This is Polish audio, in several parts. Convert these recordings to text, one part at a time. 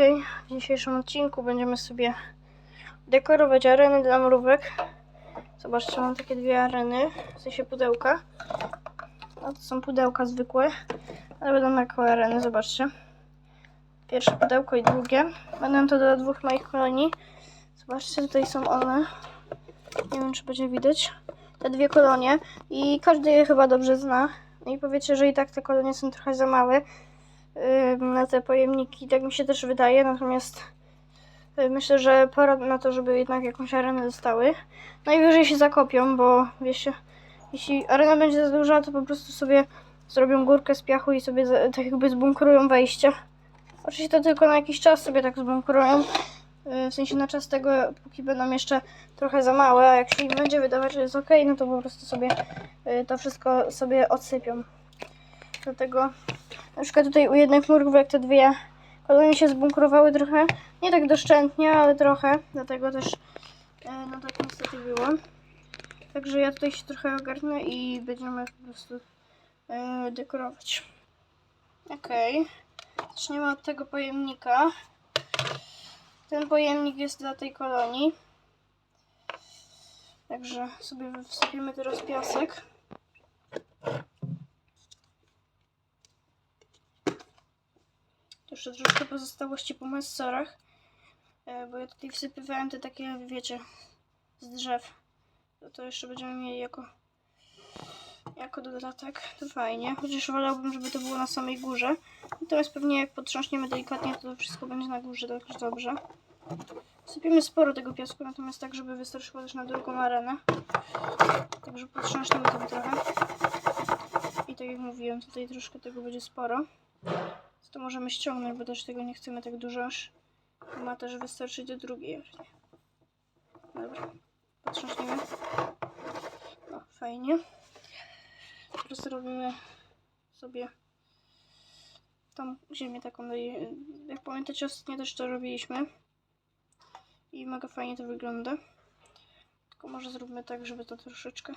dzisiaj, w dzisiejszym odcinku będziemy sobie dekorować areny dla mrówek. Zobaczcie, mam takie dwie areny, w sensie pudełka. No to są pudełka zwykłe, ale będą jako areny, zobaczcie. Pierwsze pudełko i drugie. Będą to dla dwóch moich kolonii. Zobaczcie, tutaj są one. Nie wiem, czy będzie widać. Te dwie kolonie i każdy je chyba dobrze zna. No i powiecie, że i tak te kolonie są trochę za małe na te pojemniki, tak mi się też wydaje, natomiast y, myślę, że pora na to, żeby jednak jakąś arenę dostały. Najwyżej się zakopią, bo wiecie, jeśli arena będzie za duża, to po prostu sobie zrobią górkę z piachu i sobie tak jakby zbunkrują wejście. Oczywiście to tylko na jakiś czas sobie tak zbunkrują, y, w sensie na czas tego, póki będą jeszcze trochę za małe, a jak się im będzie wydawać, że jest ok, no to po prostu sobie y, to wszystko sobie odsypią. Dlatego na przykład tutaj u jednych mrówek te dwie kolonie się zbunkrowały trochę. Nie tak doszczętnie, ale trochę. Dlatego też e, no tak niestety było. Także ja tutaj się trochę ogarnę i będziemy po prostu e, dekorować. Okej. Zaczniemy od tego pojemnika. Ten pojemnik jest dla tej kolonii. Także sobie wsypiemy teraz piasek. Jeszcze troszkę pozostałości po messorach. e, Bo ja tutaj wsypywałem te takie, wiecie, z drzew. To, to jeszcze będziemy mieli jako, jako dodatek. To fajnie. Chociaż wolałbym, żeby to było na samej górze. Natomiast pewnie jak potrząśniemy delikatnie, to, wszystko będzie na górze, także dobrze. Sypiemy sporo tego piasku, natomiast tak, żeby wystarczyło też na drugą arenę. Także potrząśniemy tam trochę. I tak jak mówiłem, tutaj troszkę tego będzie sporo. To możemy ściągnąć, bo też tego nie chcemy tak dużo aż. Ma też wystarczyć do drugiej. Dobra, potrząśnijmy. No, fajnie. Teraz robimy sobie tą ziemię taką, no i, jak pamiętacie ostatnio też to robiliśmy. I mega fajnie to wygląda. Tylko może zróbmy tak, żeby to troszeczkę...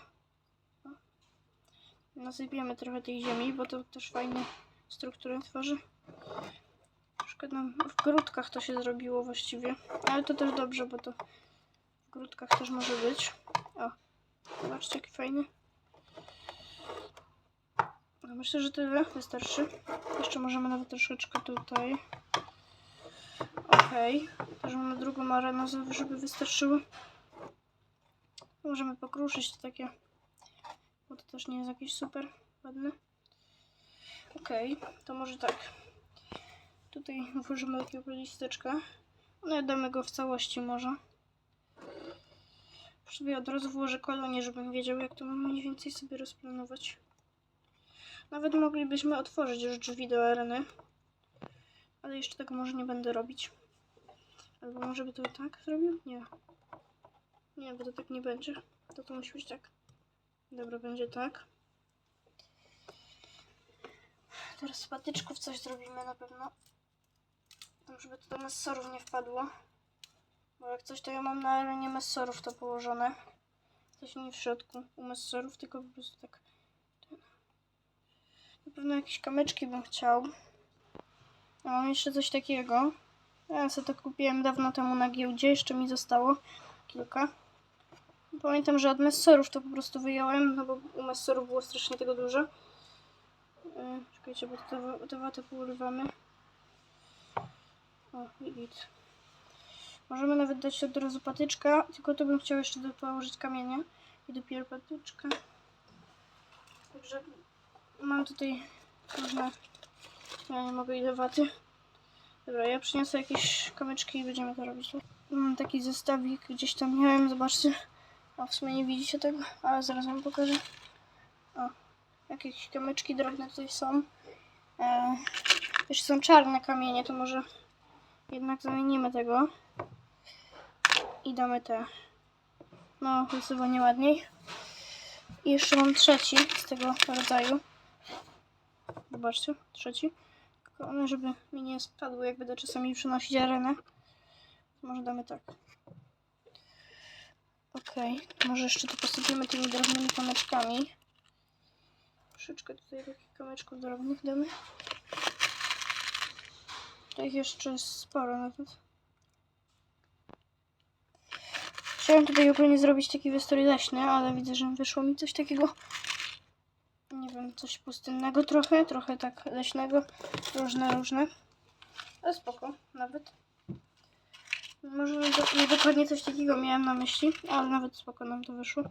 Nasypiemy trochę tej ziemi, bo to też fajnie strukturę tworzy. Troszkę nam w grudkach to się zrobiło właściwie. Ale to też dobrze, bo to w grudkach też może być. O, zobaczcie jaki fajny. No, myślę, że tyle wystarczy. Jeszcze możemy nawet troszeczkę tutaj. Okej. Też mamy drugą arenę, żeby wystarczyło. Możemy pokruszyć to takie, bo to też nie jest jakieś super ładne. Okej, to może tak. Tutaj włożymy takiego listeczka. No damy go w całości może. Sobie od razu włożę kolonię, żebym wiedział jak to mniej więcej sobie rozplanować. Nawet moglibyśmy otworzyć już drzwi do areny. Ale jeszcze tego może nie będę robić. Albo może by to tak zrobił? Nie. Nie, bo to tak nie będzie. To to musi być tak. Dobra, będzie tak. Teraz z patyczków coś zrobimy na pewno. Tak, żeby to do messorów nie wpadło. Bo jak coś, to ja mam na arenie messorów to położone. Coś nie w środku u messorów, tylko po prostu tak. Na pewno jakieś kamyczki bym chciał. A mam jeszcze coś takiego. Ja sobie to kupiłem dawno temu na giełdzie, jeszcze mi zostało kilka. Pamiętam, że od messorów to po prostu wyjąłem, no bo u messorów było strasznie tego dużo. Yy, czekajcie, bo te, te watę pourywamy. O, git. Możemy nawet dać od razu patyczka, tylko to bym chciał jeszcze położyć kamienie i dopiero patyczka. Także mam tutaj różne... Ja nie mogę ile waty. Dobra, ja przyniosę jakieś kamyczki i będziemy to robić. Mam taki zestawik, gdzieś tam miałem, zobaczcie. A w sumie nie widzicie tego, ale zaraz wam pokażę. O, jakieś kamyczki drobne tutaj są. E, jeszcze są czarne kamienie, to może jednak zamienimy tego. I damy te. No, zdecydowanie ładniej. I jeszcze mam trzeci z tego rodzaju. Zobaczcie, trzeci. Tylko one, żeby mi nie spadły, jak będę czasami przynosić arenę. Może damy tak. Okej, może jeszcze to posypiemy tymi drobnymi kamyczkami. Troszeczkę tutaj takich kamyczków drobnych damy. Ich jeszcze sporo nawet. Chciałem tutaj ogólnie zrobić taki wystrój leśny, ale widzę, że wyszło mi coś takiego, nie wiem, coś pustynnego trochę, trochę tak leśnego, różne, różne. Ale spoko, nawet. Może nie do- nie dokładnie coś takiego miałem na myśli, ale nawet spoko nam to wyszło.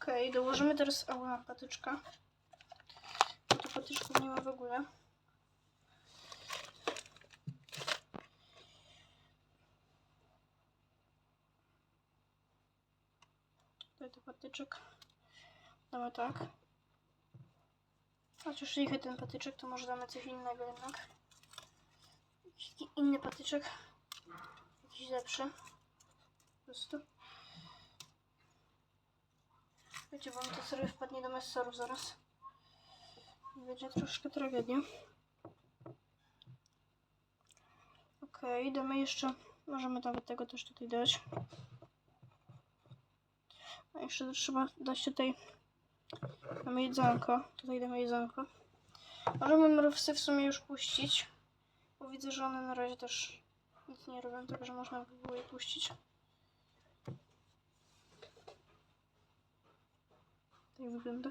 Okej, dołożymy teraz ała, patyczka. Patyczków nie ma w ogóle. Tutaj to patyczek. Damy tak. Chociaż jeśli ten patyczek, to może damy coś innego jednak. Jakiś inny patyczek. Jakiś lepszy. Po prostu. Wiecie, bo mi to sobie wpadnie do messoru zaraz. Będzie troszkę tragedia. Okej, damy jeszcze... Możemy nawet tego też tutaj dać. A jeszcze trzeba dać tutaj... Damy jedzonko. Tutaj damy jedzonko. Możemy mrówce w sumie już puścić. Bo widzę, że one na razie też nic nie robią, także można by było je puścić. Tak wygląda.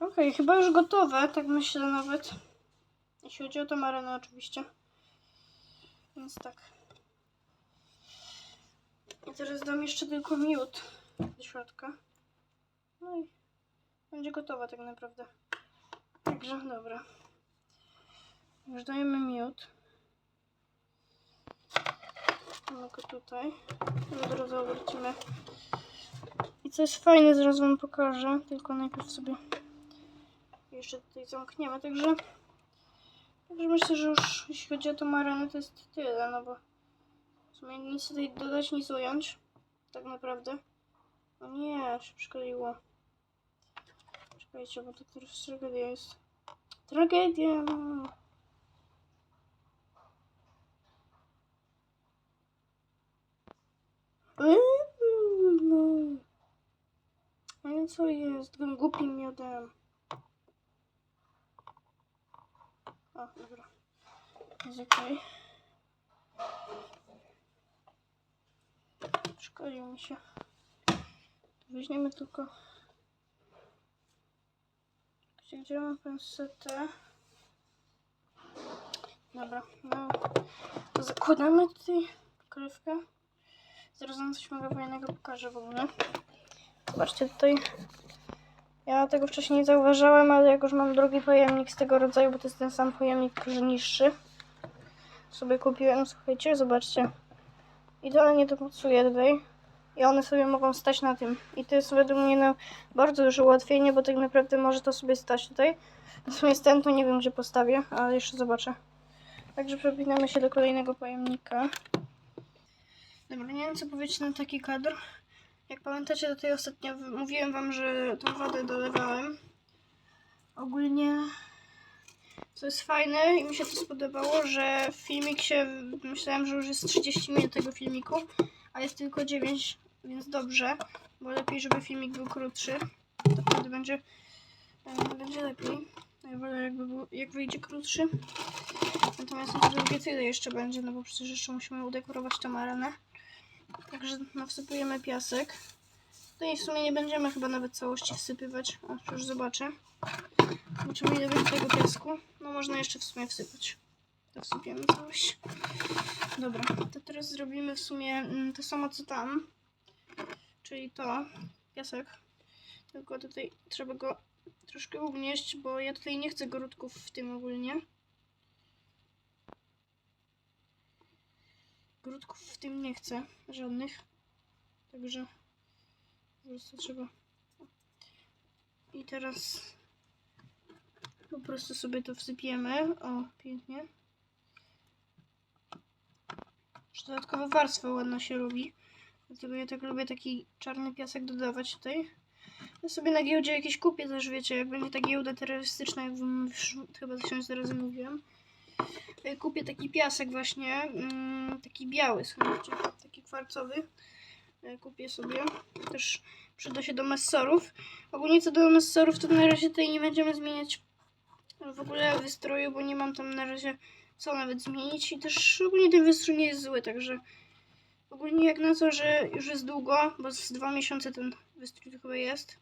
Okej, chyba już gotowe, tak myślę nawet. Jeśli chodzi o tą arenę oczywiście. Więc tak. I teraz dam jeszcze tylko miód do środka. No i będzie gotowa tak naprawdę. Także dobra. Już dajemy miód. Mamy go tutaj. I Od razu obrócimy. I co jest fajne, zaraz wam pokażę. Tylko najpierw sobie jeszcze tutaj zamkniemy, także także myślę, że już jeśli chodzi o tą arenę, to jest tyle, no bo w sumie nic tutaj dodać, nic ująć, tak naprawdę. No nie, się przykleiło. Czekajcie, bo to teraz tragedia jest. Tragedia! no. No. No co jest? Tym głupim miodem. O, dobra. Jest okej. Szkolił mi się. Weźmiemy tylko... Gdzie, gdzie mam pensetę? Dobra, no. Zakładamy tutaj krywkę. Zaraz wam coś mega fajnego pokażę w ogóle. Zobaczcie tutaj. Ja tego wcześniej nie zauważyłem, ale jak już mam drugi pojemnik z tego rodzaju, bo to jest ten sam pojemnik, tylko niższy. Sobie kupiłem, słuchajcie, zobaczcie. Idealnie to pasuje tutaj. I one sobie mogą stać na tym. I to jest według mnie no, bardzo duże ułatwienie, bo tak naprawdę może to sobie stać tutaj. Natomiast ten to nie wiem, gdzie postawię, ale jeszcze zobaczę. Także przepinamy się do kolejnego pojemnika. Dobra, nie wiem co powiedzieć na taki kadr. Jak pamiętacie, tutaj ostatnio w- mówiłem wam, że tą wodę dolewałem. Ogólnie co jest fajne i mi się to spodobało, że filmik się, myślałem, że już jest 30 minut tego filmiku, a jest tylko 9, więc dobrze, bo lepiej, żeby filmik był krótszy. To wtedy będzie, będzie lepiej. Ja jakby był, jak wyjdzie krótszy. Natomiast na drugie tyle jeszcze będzie, no bo przecież jeszcze musimy udekorować tą arenę. Także no, wsypujemy piasek. Tutaj w sumie nie będziemy chyba nawet całości wsypywać. A już zobaczę. Zobaczymy ile będzie tego piasku. No można jeszcze w sumie wsypać. To wsypiemy całość. Dobra, to teraz zrobimy w sumie mm, to samo co tam. Czyli to, piasek. Tylko tutaj trzeba go troszkę ugnieść, bo ja tutaj nie chcę grudków w tym ogólnie. Grudków w tym nie chcę, żadnych. Także po prostu trzeba. I teraz po prostu sobie to wsypiemy. O, pięknie. Już dodatkowa warstwa ładna się robi. Dlatego ja tak lubię taki czarny piasek dodawać tutaj. Ja sobie na giełdzie jakieś kupię też, wiecie, jak będzie ta giełda terrorystyczna, jak wam już chyba tysiąc razy mówiłem. Y, Kupię taki piasek właśnie, mm, taki biały, słuchajcie, taki kwarcowy. Y, Kupię sobie, też przyda się do messorów. Ogólnie co do messorów, to na razie tutaj nie będziemy zmieniać w ogóle wystroju, bo nie mam tam na razie co nawet zmienić i też ogólnie ten wystrój nie jest zły, także ogólnie jak na to, że już jest długo, bo z dwa miesiące ten wystrój chyba jest,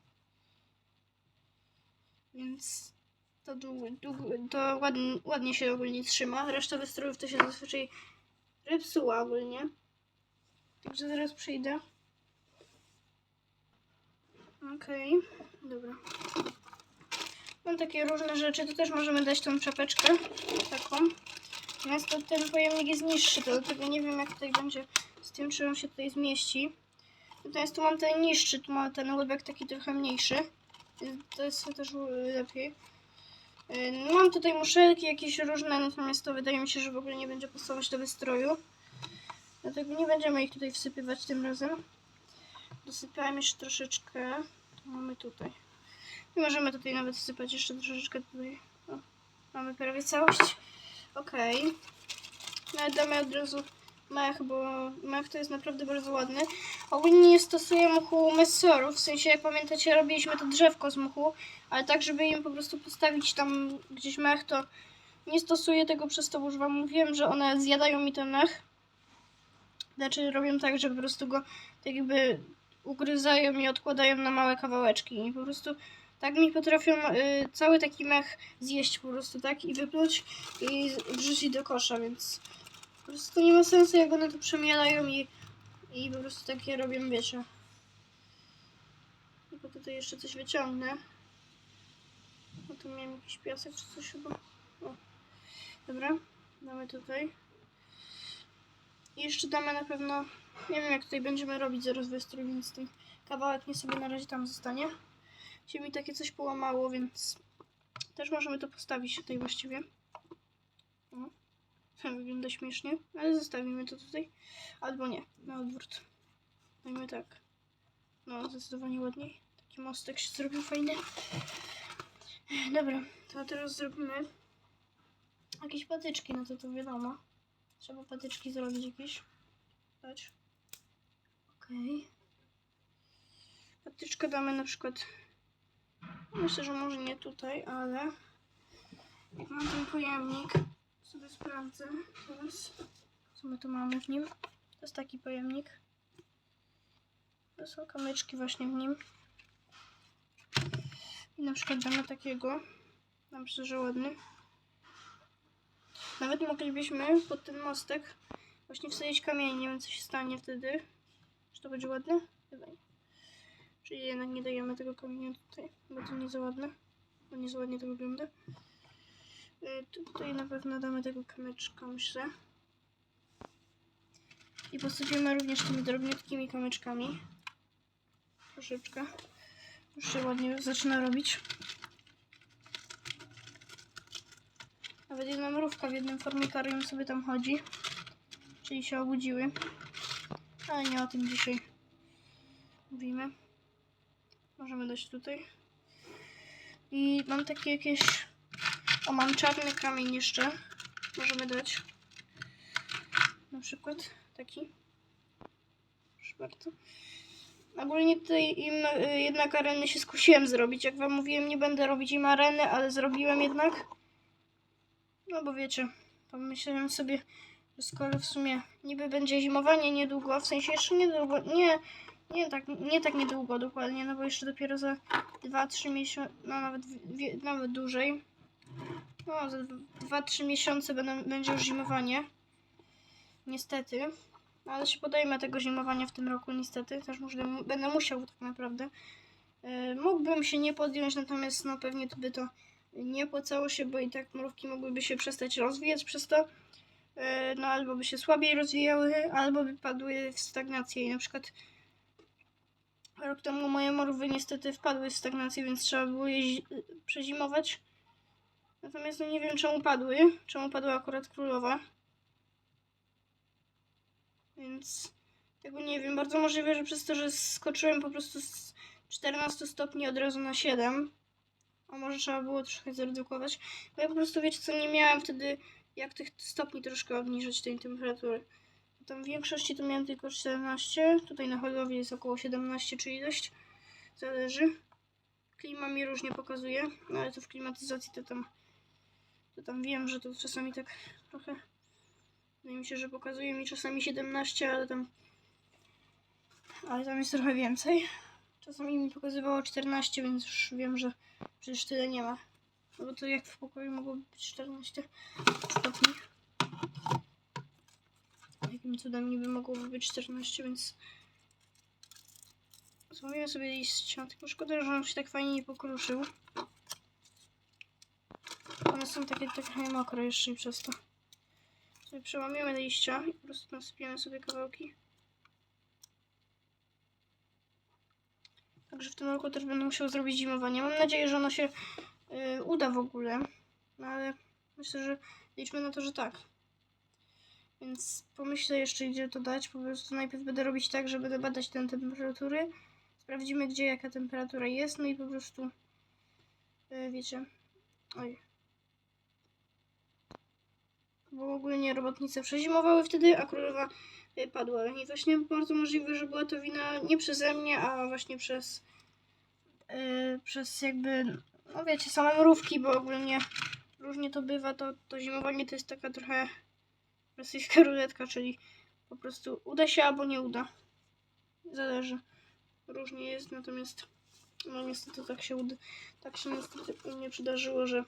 więc to, długo, długo, to ładnie, ładnie się ogólnie trzyma. Reszta wystrojów to się zazwyczaj repsuła ogólnie. Także zaraz przyjdę. Okej, dobra. Mam takie różne rzeczy, tu też możemy dać tą czapeczkę, taką. Natomiast to ten pojemnik jest niższy, to dlatego nie wiem jak tutaj będzie z tym, czy on się tutaj zmieści. Natomiast tu mam ten niższy, tu mam ten łebek taki trochę mniejszy. To jest też lepiej. No Mam tutaj muszelki jakieś różne, natomiast to wydaje mi się, że w ogóle nie będzie pasować do wystroju. Dlatego nie będziemy ich tutaj wsypywać tym razem. Dosypałem jeszcze troszeczkę. Mamy tutaj. I możemy tutaj nawet wsypać jeszcze troszeczkę tutaj. O, mamy prawie całość. Okej. Nawet damy od razu mech, bo mech to jest naprawdę bardzo ładny. Ogólnie nie stosuję muchu messorów, w sensie jak pamiętacie robiliśmy to drzewko z muchu, ale tak żeby im po prostu postawić tam gdzieś mech, to nie stosuję tego przez to, już wam mówiłem, że one zjadają mi ten mech. Znaczy robią tak, że po prostu go tak jakby ugryzają i odkładają na małe kawałeczki i po prostu tak mi potrafią y, cały taki mech zjeść po prostu tak i wypluć i wrzucić do kosza, więc po prostu nie ma sensu jak one to przemielają i, i po prostu takie robią, wiecie. Tylko tutaj jeszcze coś wyciągnę. No tu miałem jakiś piasek czy coś chyba. O. Dobra, damy tutaj. I jeszcze damy na pewno, nie wiem jak tutaj będziemy robić zaraz wystrój, więc ten kawałek nie sobie na razie tam zostanie. Się mi takie coś połamało, więc też możemy to postawić tutaj właściwie. O. Wygląda śmiesznie, ale zostawimy to tutaj. Albo nie, na odwrót. Dajmy tak. No, zdecydowanie ładniej. Taki mostek się zrobił fajny. Dobra, to teraz zrobimy jakieś patyczki, no to to wiadomo. Trzeba patyczki zrobić jakieś. Dać. Okej. Patyczkę damy na przykład. Myślę, że może nie tutaj, ale jak mam ten pojemnik, sobie sprawdzę teraz, co my tu mamy w nim. To jest taki pojemnik. To są kamyczki właśnie w nim. I na przykład damy takiego. Na myślę, że ładny. Nawet moglibyśmy pod ten mostek właśnie wsadzić kamień. Nie wiem, co się stanie wtedy. Czy to będzie ładne? Chyba nie. Czyli jednak nie dajemy tego kamienia tutaj, bo to nie za ładne. Bo nie za ładnie to wygląda. Y, Tutaj na pewno damy tego kamyczka, myślę. I posypiemy również tymi drobniutkimi kamyczkami. Troszeczkę. Już się ładnie zaczyna robić. Nawet jedna mrówka w jednym formikarium sobie tam chodzi. Czyli się obudziły. Ale nie o tym dzisiaj mówimy. Możemy dać tutaj. I mam takie jakieś... O, mam czarny kamień jeszcze. Możemy dać. Na przykład taki. Proszę bardzo. Ogólnie tutaj im y, jednak areny się skusiłem zrobić. Jak wam mówiłem, nie będę robić im areny, ale zrobiłem jednak. No bo wiecie, pomyślałem sobie, że skoro w sumie niby będzie zimowanie niedługo, w sensie jeszcze niedługo, nie, nie tak, nie tak niedługo dokładnie, no bo jeszcze dopiero za 2-3 miesiące, no nawet, nawet dłużej. No, za 2-3 miesiące będą, będzie już zimowanie. Niestety. No, Ale się podejmę tego zimowania w tym roku, niestety. Też będę musiał tak naprawdę. E, mógłbym się nie podjąć, natomiast no pewnie to by to nie opłacało się, bo i tak mrówki mogłyby się przestać rozwijać przez to. E, no albo by się słabiej rozwijały, albo by padły w stagnację. I na przykład rok temu moje mrówki niestety wpadły w stagnację, więc trzeba było je zi- przezimować. Natomiast no nie wiem czemu padły, czemu padła akurat królowa. Więc tego nie wiem. Bardzo możliwe, że przez to, że skoczyłem po prostu z 14 stopni od razu na 7. A może trzeba było troszkę zredukować. Bo ja po prostu wiecie co, nie miałem wtedy jak tych stopni troszkę obniżyć tej temperatury. Tam w większości to miałem tylko 14. Tutaj na hodowli jest około 17 czy ilość. Zależy. Klima mi różnie pokazuje, no ale to w klimatyzacji to tam to tam wiem, że to czasami tak trochę wydaje mi się, że pokazuje mi czasami 17, ale tam ale tam jest trochę więcej. Czasami mi pokazywało 14, więc już wiem, że przecież tyle nie ma. No bo to jak w pokoju mogłoby być 14 stopni. Jakim cudem niby mogłoby być 14, więc Złowiłem sobie tylko szkoda, że on się tak fajnie nie pokruszył. Są takie trochę mokre jeszcze i przez to. Sobie przełamiemy liścia i po prostu nasypiemy sobie kawałki. Także w tym roku też będę musiał zrobić zimowanie. Mam nadzieję, że ono się y, uda w ogóle. No ale myślę, że liczmy na to, że tak. Więc pomyślę jeszcze, gdzie to dać. Po prostu najpierw będę robić tak, że będę badać tę temperatury. Sprawdzimy, gdzie jaka temperatura jest. No i po prostu, y, wiecie, oj. Bo ogólnie robotnice przezimowały wtedy, a królowa y, padła. I właśnie bardzo możliwe, że była to wina nie przeze mnie, a właśnie przez y, przez jakby, no wiecie, same mrówki, bo ogólnie różnie to bywa, to, to zimowanie to jest taka trochę rosyjska ruletka, czyli po prostu uda się albo nie uda. Zależy. Różnie jest, natomiast no niestety tak się uda, tak się niestety u mnie przydarzyło, że,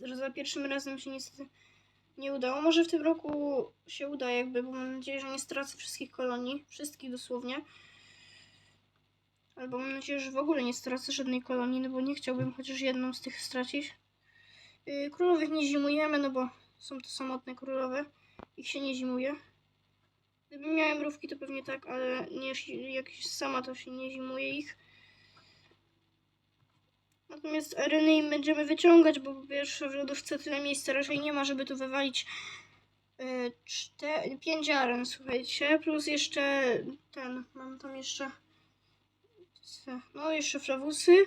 że za pierwszym razem się niestety nie udało. Może w tym roku się uda jakby, bo mam nadzieję, że nie stracę wszystkich kolonii, wszystkich dosłownie. Albo mam nadzieję, że w ogóle nie stracę żadnej kolonii, no bo nie chciałbym chociaż jedną z tych stracić. Yy, królowych nie zimujemy, no bo są to samotne królowe. Ich się nie zimuje. Gdybym miała mrówki, to pewnie tak, ale nie, jak sama to się nie zimuje ich. Natomiast im będziemy wyciągać, bo pierwsze w lodówce tyle miejsca raczej nie ma, żeby tu wywalić yy, czte- pięć aren, słuchajcie. Plus jeszcze ten, mam tam jeszcze no jeszcze frawusy.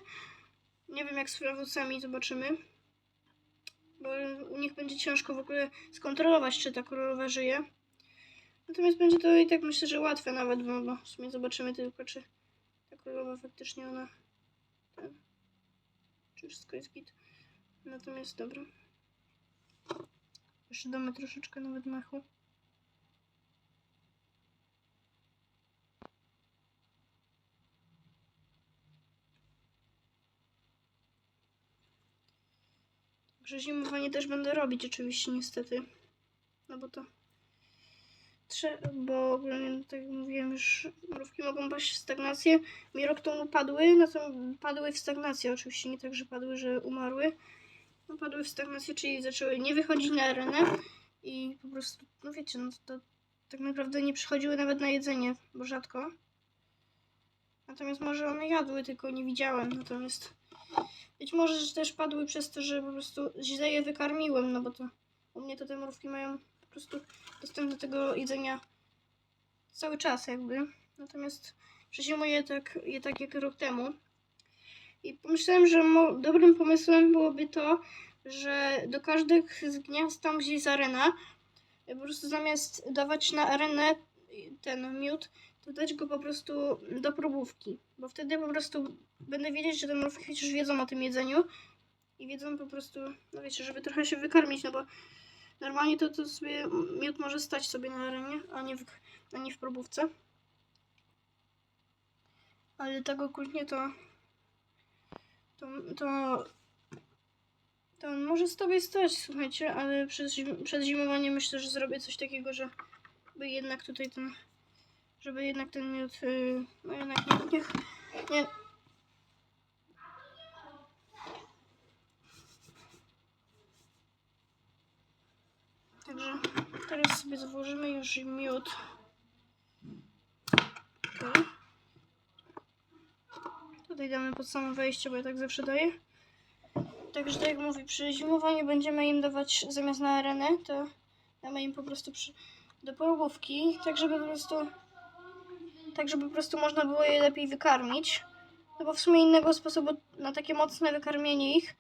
Nie wiem jak z frawusami, zobaczymy. Bo u nich będzie ciężko w ogóle skontrolować, czy ta królowa żyje. Natomiast będzie to i tak myślę, że łatwe nawet, bo, bo w sumie zobaczymy tylko, czy ta królowa faktycznie ona czy wszystko jest git. Natomiast dobra. Jeszcze damy troszeczkę nawet machu. Także zimowanie też będę robić oczywiście niestety. No bo to bo ogólnie, tak jak mówiłem już, mrówki mogą paść w stagnację. Mi rok temu padły, no to padły w stagnację oczywiście, nie tak, że padły, że umarły. No padły w stagnację, czyli zaczęły nie wychodzić na arenę i po prostu, no wiecie, no to tak naprawdę nie przychodziły nawet na jedzenie, bo rzadko. Natomiast może one jadły, tylko nie widziałem, natomiast być może że też padły przez to, że po prostu źle je wykarmiłem, no bo to u mnie to te mrówki mają prostu dostęp do tego jedzenia cały czas jakby. Natomiast przezimuję tak, je tak jak rok temu. I pomyślałem, że dobrym pomysłem byłoby to, że do każdych z gniazd tam gdzie jest arena, po prostu zamiast dawać na arenę ten miód, to dać go po prostu do próbówki. Bo wtedy po prostu będę wiedzieć, że te mrówki chociaż wiedzą o tym jedzeniu i wiedzą po prostu, no wiecie, żeby trochę się wykarmić, no bo normalnie to, to sobie miód może stać sobie na arenie, a nie w, a nie w próbówce. Ale tak ogólnie to to, to to może z tobie stać, słuchajcie, ale przez, zim- przed zimowaniem myślę, że zrobię coś takiego, że by jednak tutaj ten, żeby jednak ten miód, yy, no jednak nie, niech, nie, Także teraz sobie złożymy już miód. Tutaj. Damy pod samo wejście, bo ja tak zawsze daję. Także tak jak mówi, przy zimowaniu będziemy im dawać zamiast na arenę, to damy im po prostu przy, do porobówki, tak żeby po prostu tak żeby po prostu można było je lepiej wykarmić. No bo w sumie innego sposobu na takie mocne wykarmienie ich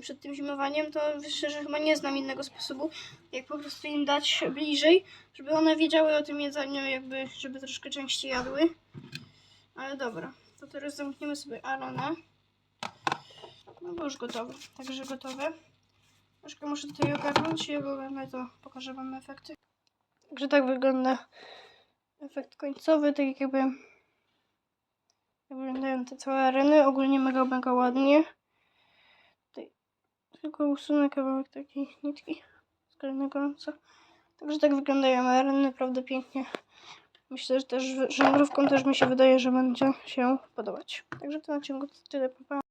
przed tym zimowaniem, to szczerze chyba nie znam innego sposobu, jak po prostu im dać bliżej, żeby one wiedziały o tym jedzeniu, jakby, żeby troszkę częściej jadły. Ale dobra, to teraz zamkniemy sobie arenę. No bo już gotowe, także gotowe. Troszkę muszę tutaj ogarnąć i jak ogarnę, to pokażę wam efekty. Także tak wygląda efekt końcowy, tak jakby jak wyglądają te całe areny. Ogólnie mega, mega ładnie. Tylko usunę kawałek takiej nitki z kolejnego gorąco. Także tak wyglądają areny, naprawdę pięknie. Myślę, że też, że mrówkom też mi się wydaje, że będzie się podobać. Także w tym odcinku tyle. Pa, pa.